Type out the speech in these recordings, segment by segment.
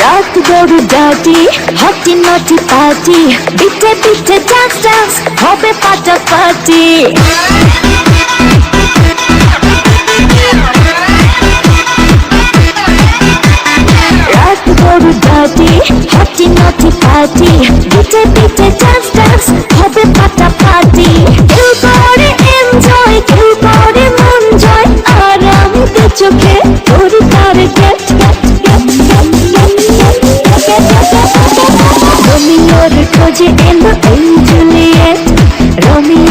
রাত বড় ডাটি হটি নটি পাটি, পিঠে পিঠে ডান্স ডান্স হবে ফাটাফাটি রাত বড় ডাটি হটি নটি পাটি, পিঠে পিঠে ডান্স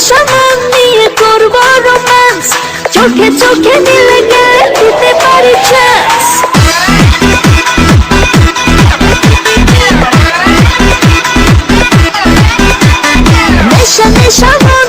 নেশা মন নিয়ে করব রোম্যান্স চোখে চোখে মিলে গেলে দিতে পারি চান্স নেশা নেশা, মন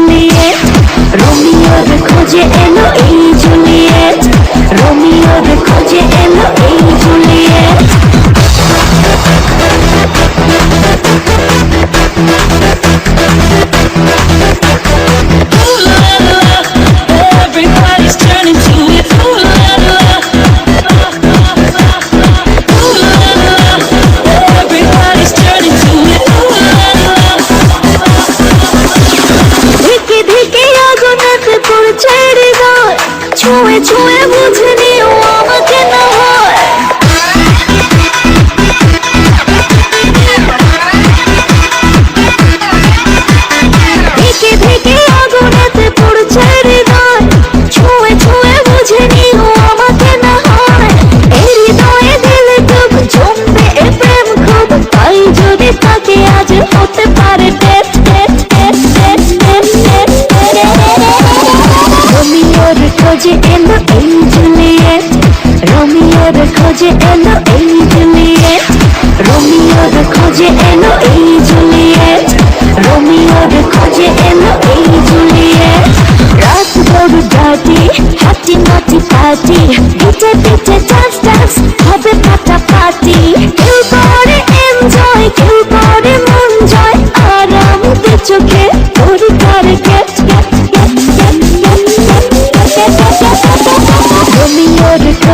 ছুঁয়ে ছুঁয়ে বুঝে রোমিওর খোঁজে এলো এই জুলিয়েট। রোমিওর খোঁজে এলো এই জুলিয়েট। রোমিওর খোঁজে এলো এই জুলিয়েট। রোমিওর খোঁজে এলো এই জুলিয়েট। রাত বড় ডাটি হাটি নাটি পিটে পিটে ডান্স ডান্স হবে ফাটাফাটি কেউ করে এনজয় কেউ করে মন জয়